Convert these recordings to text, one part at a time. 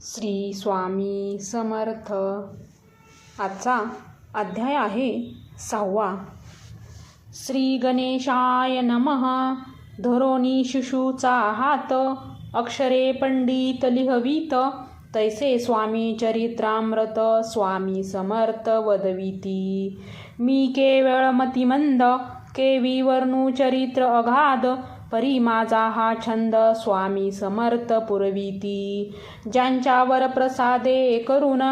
श्री स्वामी समर्थ. आजचा अध्याय आहे सहावा. श्री गणेशाय नमः. धरोनी शिशूचा हात. अक्षरे पंडित लिहवीत. तैसे स्वामी चरित्रामृत स्वामी समर्थ वदविती. मी केवळ मतिमंद केवी वर्णू चरित्र अगाध. परी माझा हा छंद स्वामी समर्थ पुरविती। ज्यांच्यावर प्रसादे करून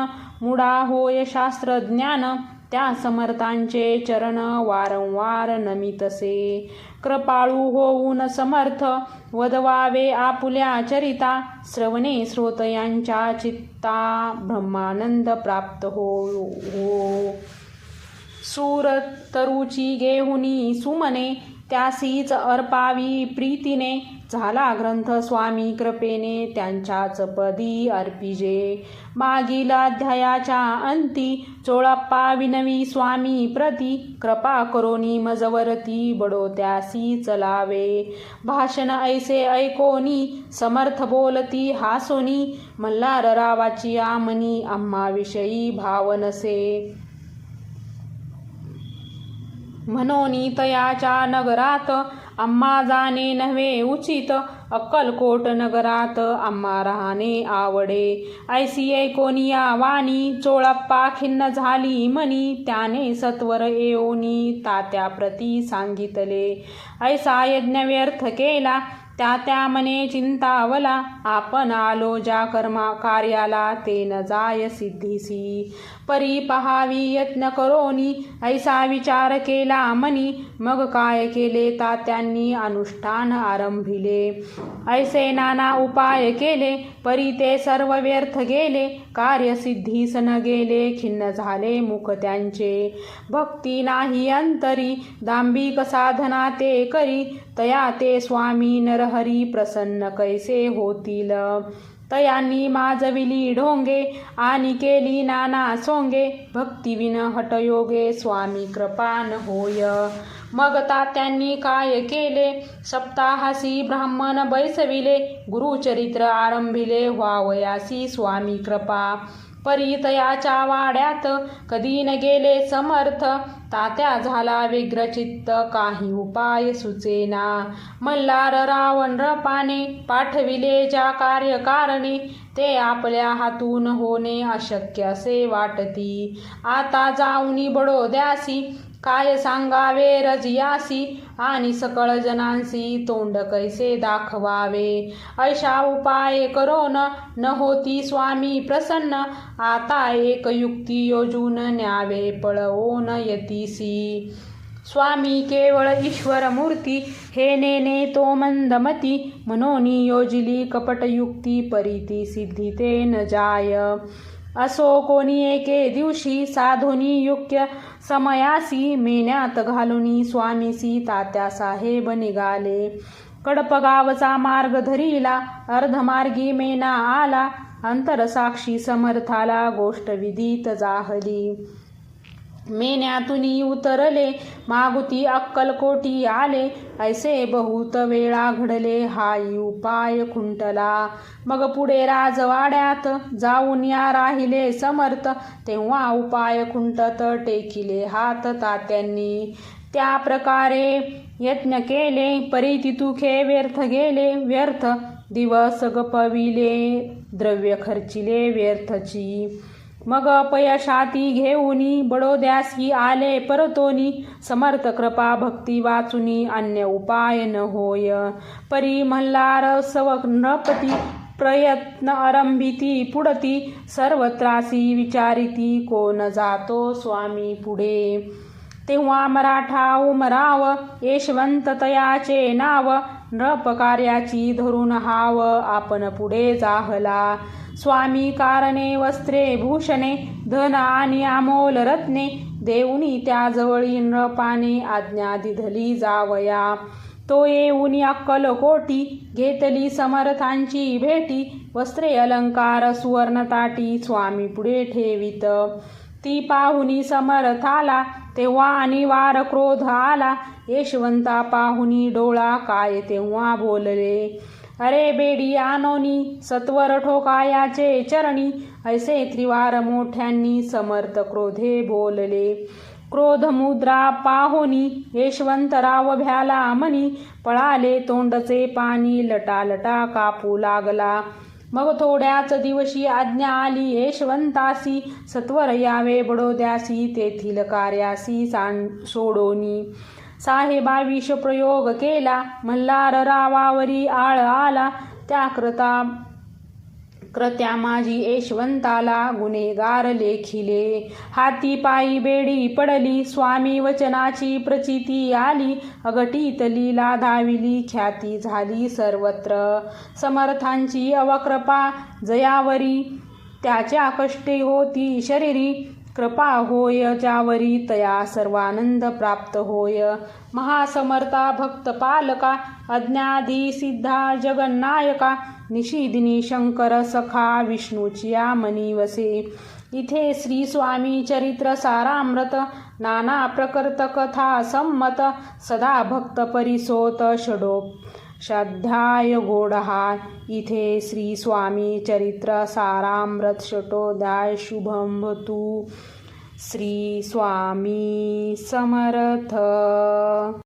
मुडा होय शास्त्रज्ञान त्या समर्थांचे चरण वारंवार नमितसे। कृपाळू होऊन समर्थ वदवावे आपुल्या चरिता श्रवणे श्रोतयांच्या चित्ता ब्रह्मानंद प्राप्त हो हो। सूर तरुची गेहुनी सुमने त्यासीच अर्पावी प्रीतीने झाला ग्रंथ स्वामी कृपेने त्यांच्याच पदी अर्पिजे. मागील अध्यायाच्या अंती चोळप्पा विनवी स्वामी प्रती कृपा करोनी मजवरती बडो त्यासी चलावे भाषण ऐसे ऐकोनी समर्थ बोलती हासोनी मल्हार रावाची आमनी आम्हाविषयी भावनसे. म्हणोनी तयाच्या नगरात आम्हा जाणे नव्हे उचित. अक्कलकोट नगरात आम्हा राहणे आवडे. ऐसी ऐकोनिया वाणी चोळप्पा खिन्न झाली मनी. त्याने सत्वर येऊनी तात्याप्रती सांगितले. ऐसा यज्ञ व्यर्थ केला त्या त्या मने चिंतावला आपण आलो ज्या कर्मा कार्याला ते न जाय सिद्धीसी. परी पहावी यत्न करोनी ऐसा विचार केला मनी मग काय केले तात्यांनी अनुष्ठान आरंभिले. ऐसे नाना उपाय केले परी ते सर्व व्यर्थ गेले कार्यसिद्धीस न गेले खिन्न झाले मुख त्यांचे. भक्ती नाही अंतरी दांभिक साधना ते करी तया ते स्वामी हरी प्रसन्न कैसे होतील? तयांनी माजविली ढोंगे आणि केली नाना सोंगे. भक्तिविन हटयोगे स्वामी कृपान होय. मग तात्यांनी काय केले? सप्ताहासी ब्राह्मण बैसविले. गुरुचरित्र आरंभिले. व्हावयासी स्वामी कृपा. परितयाच्या वाड्यात कधी न गेले समर्थ. तात्या झाला व्यग्रचित्त काही उपाय सुचेना. मल्हार रावण रपाने पाठविले ज्या कार्यकारणी ते आपल्या हातून होणे अशक्य असे वाटती. आता जाऊनी बडोद्यासी काय सांगावे रजियासी? आणि सकळ जनांसी तोंड कैसे दाखवावे? ऐशा उपाय करोन न होती स्वामी प्रसन्न. आता एक युक्ती योजून न्यावे पळवून यतीसी. स्वामी केवळ ईश्वर मूर्ती हे नेने तो मंदमती. मनोनी योजिली कपटयुक्ती परिती सिद्धी ते न जाय. असो कोणी एके दिवशी साधोनी युक्य समयासी मेन्यात घालुनी स्वामीसी तात्या साहेब निघाले. कडपगावचा मार्ग धरीला अर्धमार्गी मेना आला अंतरसाक्षी समर्थाला गोष्ट विदित जाहली. मेन्यातुनी उतरले मागुती अक्कलकोटी आले ऐसे बहुत वेळा घडले हाई उपाय खुंटला. मग पुढे राजवाड्यात जाऊन या राहिले समर्थ तेव्हा उपाय खुंटत टेकिले हात तात्यांनी. त्या प्रकारे यत्न केले परितितुखे व्यर्थ गेले व्यर्थ दिवस गपविले द्रव्य खर्चिले व्यर्थची. मग अपयशाती घेऊनी बडोद्यासी आले परतोनी. समर्थ कृपा भक्ती वाचुनी अन्य उपाय न होय. परी मल्हार सवक नृपती प्रयत्न आरंभिती पुढती. सर्वत्रासी विचारिती कोण जातो स्वामी पुढे? तेव्हा मराठा उमराव यशवंत तयाचे नाव. नृपकार्याची धरून हाव आपण पुढे जाहला. स्वामी कारणे वस्त्रे भूषणे धन आणि अमोल रत्ने देऊनी त्याजवळी नृपाने आज्ञा दिधली जावया. तो येऊनी अक्कलकोटी घेतली समर्थांची भेटी वस्त्रे अलंकार सुवर्णताटी स्वामी पुढे ठेवित. ती पाहुनी समर्थाला तेव्हा अनिवार क्रोध आला यशवंता पाहुनी डोळा काय तेव्हा बोलले? अरे बेडी आनोनी सत्वर ठोकायाचे चरणी ऐसे त्रिवार मोठ्यांनी समर्थ क्रोधे बोलले. क्रोध मुद्रा पाहोनी यशवंतराव भ्याला मनी पळाले तोंडचे पाणी लटालटा कापू लागला. मग थोड्याच दिवशी आज्ञा आली यशवंतासी सत्वर यावे बडोद्यासी तेथील कार्यासी सांड सोडोनी. साहेबा विष प्रयोग केला. मल्हार रावावरी आळ आला. त्याकरता कृत्या माझी यशवंताला गुन्हेगार लेखिले. हाती पायी बेडी पडली. स्वामी वचनाची प्रचिती आली. अगटीत लीला धाविली. ख्याती झाली सर्वत्र. समर्थांची अवकृपा जयावरी. त्याच्या कष्टे होती शरीरी. कृपा होय ज्यावरी तया सर्वानंद प्राप्त होय. महासमर्था भक्त पालका अज्ञाधी सिद्धा जगन्नायका निशिदिनी शंकर सखा विष्णूचिया मनी वसे. इथे श्री स्वामी चरित्र सारामृत नाना प्रकर्त कथा संमत सदा भक्त परिसोत षडो. श्रद्धाय गोडहा इथे श्री स्वामी चरित्र सारामृत शटोदाय शुभम भतु श्री स्वामी समर्थ।